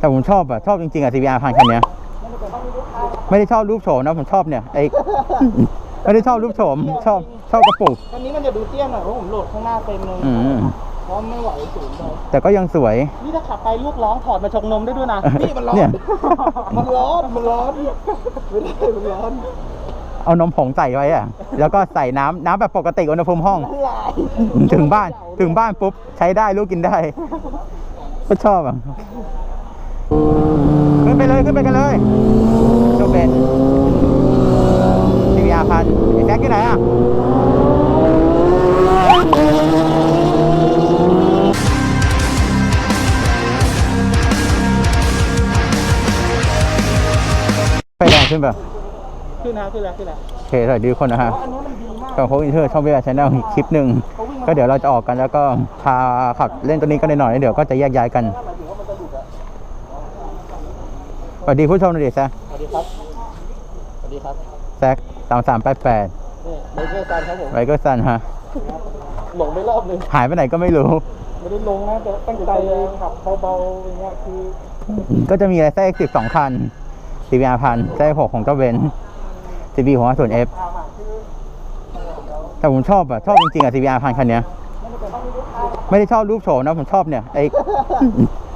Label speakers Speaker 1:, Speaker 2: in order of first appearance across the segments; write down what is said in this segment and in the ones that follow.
Speaker 1: แต่ผมชอบอะชอบจริงๆอะ CBR พันคันเนี้ยไม่ได้ชอบรูปโฉมนะผมชอบเนี่ยไอไม่ได้ชอบรูปโฉมชอบชอบกระปุก
Speaker 2: อันนี้มันจะดูเตี้ยหน่อยเพราะผมโหลดข้างหน้าเต็มเลย
Speaker 1: อืม
Speaker 2: เพราะไม่ไหวสูงไป
Speaker 1: แต่ก็ยังสวย
Speaker 2: นี่ถ้าขับไปลูกร้องถอดมาชงนมได้ด้วยนะนี่มันร้อน
Speaker 1: เนี่ย
Speaker 2: มันร้อนมันร้อนไม่ได้มันร้อน
Speaker 1: เอานมผงใส่ไว้อะแล้วก็ใส่น้ำน้ำแบบปกติอุณหภูมิห้อง
Speaker 2: ละลาย
Speaker 1: ถึงบ้านถึงบ้านปุ๊บใช้ได้ลูกกินได้ ก็ชอบอะขึ้น ไปเลยขึ้นไปกันเลยโชเบนทีวีอาพันไอ้แจ็คที่ไหนอะไฟแดงขึ้นป่ะ
Speaker 2: ขึ้นนะขึ้นแล้วขึ้นแล้ว
Speaker 1: โอเคสวัสดีทุกคนนะฮะ
Speaker 2: อันนี้มันดีมาก
Speaker 1: กับโค้ชอินเทอร์ช่องเวลาชแนลคลิปหนึ่งก็เดี๋ยวเราจะออกกันแล้วก็พาขับเล่นตัวนี้กันหน่อยๆแล้วเดี๋ยวก็จะแยกย้ายกัน สวัสดีผู้ชมหน่อยดิแซค
Speaker 2: สวัสดีครับ สวัสดีครับ
Speaker 1: แซคสามสามแปดแปด
Speaker 2: นี่เบเกอร์ซันครับผม
Speaker 1: ไวเกอร์ซันฮะ
Speaker 2: หลงไปรอบนึง
Speaker 1: หายไปไหนก็ไม่รู้
Speaker 2: ไม่ได้ลงนะแต่ตั้งใจขับเบาๆอย่างเงี้ยคือ
Speaker 1: ก็จะมีอะไรแทรกสิบสองคัน CBR พันแทรกหกของเจ้าเบน CB ของส่วน F แต่ผมชอบอะชอบจริงๆอะ CBR พันคันเนี้ย ไม่ได้ชอบรูปโฉมนะผมชอบเนี่ยไอ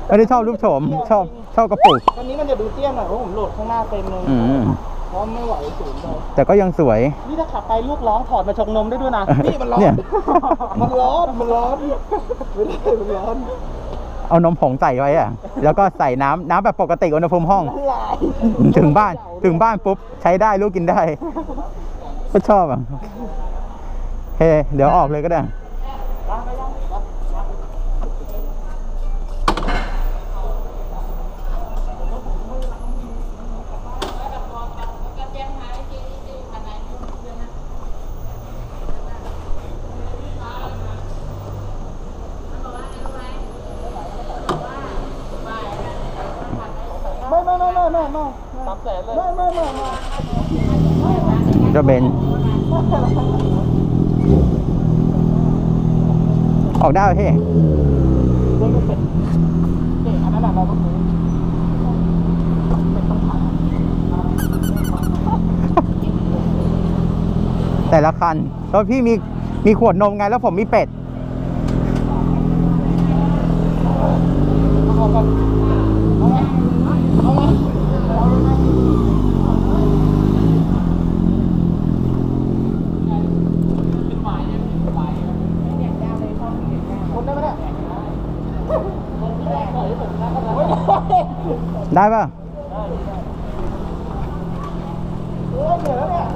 Speaker 1: ไม่ได้ชอบรูปโฉมชอบ ชอบกระปุก
Speaker 2: อันนี้มันจะดูเตี้ยหน่อยเพราะผมโหลดข้างหน้าเต็มเลย
Speaker 1: อืม
Speaker 2: เพราะไม่ไหวสูงไป
Speaker 1: แต่ก็ยังสวย
Speaker 2: นี่ถ้าขับไปลูกร้องถอดมาชงนมได้ด้วยนะ นี่มันร้อน
Speaker 1: เนี่ย
Speaker 2: มันร้อน มันร้อนไม่ได้มันร้อน
Speaker 1: เอานมผงใส่ไว้อะแล้วก็ใส่น้ำน้ำแบบปกติอุณหภูมิห้อง
Speaker 2: ละลาย
Speaker 1: ถึงบ้านถึงบ้านปุ๊บ ใช้ได้ลูกกินได้ ก็ชอบอะเฮ้เดี๋ยวออกเลยก็ได้
Speaker 2: ไม่ ไม่ไม่ไม่ไม่ไม่สามแสนเลยไม่ไม่ไม่ไม่
Speaker 1: เจะเบนออกได้พี่
Speaker 2: เรื่องเป็นเด็กอันนั้นเราต้องรู้เป็นต้องผ่าน
Speaker 1: แต่ละคันแล้วพี่มีมีขวดนมไงแล้วผมมีเป็ด
Speaker 2: เอากันเอาไงเอาไงเอาไงคนได้ไหมเนี่ย
Speaker 1: ได้ป่ะ
Speaker 2: โอ้ยเหนื่อยแล้วเนี่ย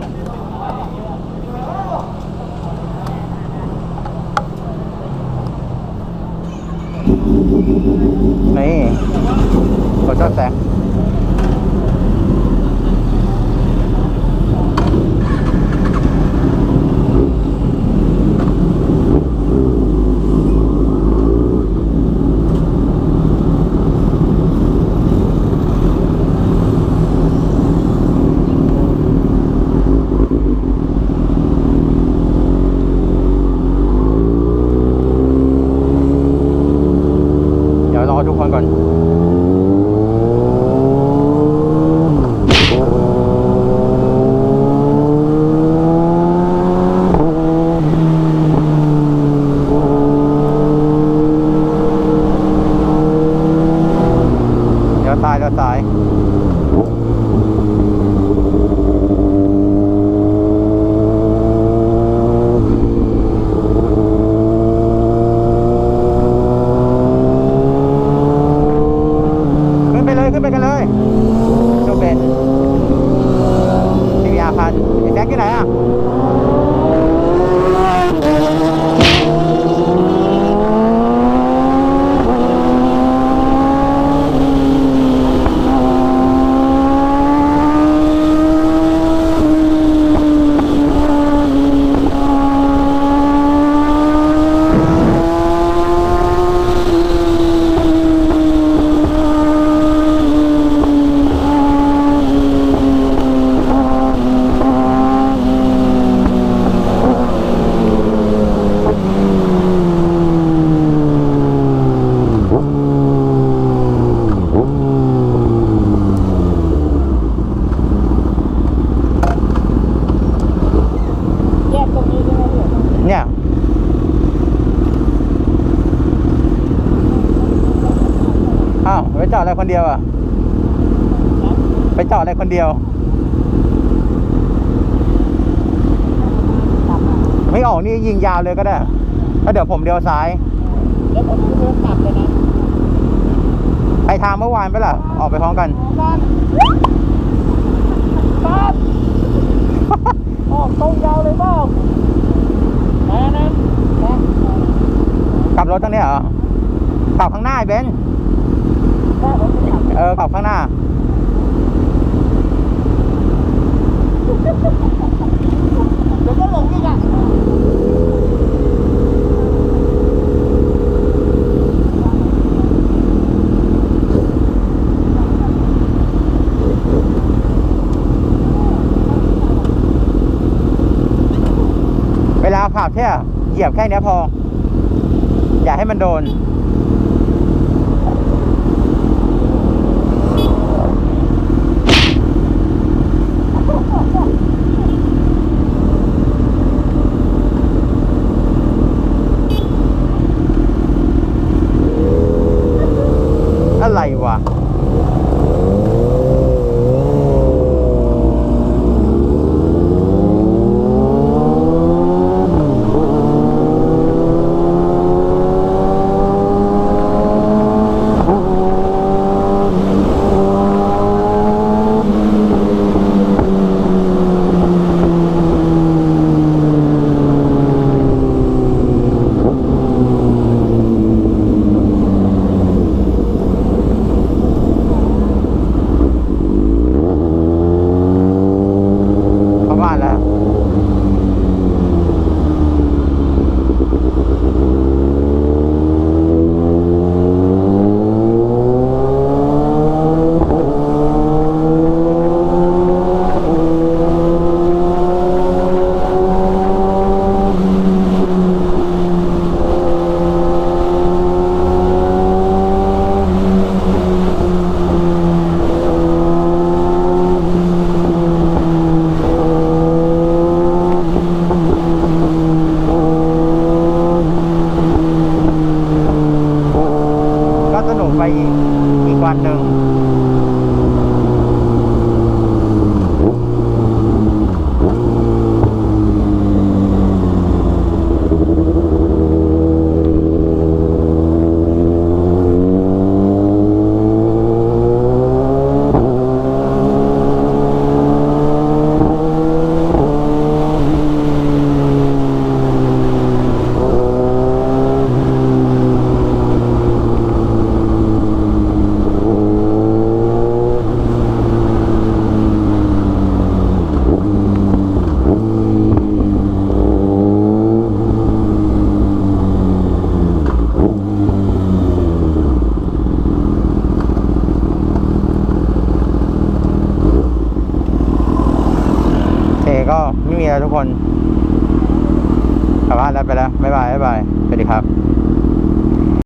Speaker 1: นี่ขอชอบแสงเดี๋ยวรอทุกคนก่อน เดี๋ยวซ้ายเดี๋ยวซ้าย ขึ้นไปเลยขึ้นไปกันเลยโชเบนทีวีอาพั นไอ้ อดอะไรคนเดียวอะ ไปจอดอะไรคนเดียว ไม่ออกนี่ยิงยาวเลยก็ได้แล้วเดี๋ยวผมเดียวซ้าย
Speaker 2: แล้วผมจะเดินกลับเลยนะ
Speaker 1: ไปทางเมื่อวานไปล่ะ ออกไปพร้อมกัน
Speaker 2: บ้านบ้านออกตรงยาวเลยเปล่าแม่นะแม่
Speaker 1: กลับรถตรงนี้เหรอขับข้างหน้าไอ้เบน เออขับข้างหน้า
Speaker 2: เดี๋ยวก็หลงอีกอะ
Speaker 1: เวลาขับแค่เหยียบแค่เนี้ยพอ อย่าให้มันโดน อะไรวะ เ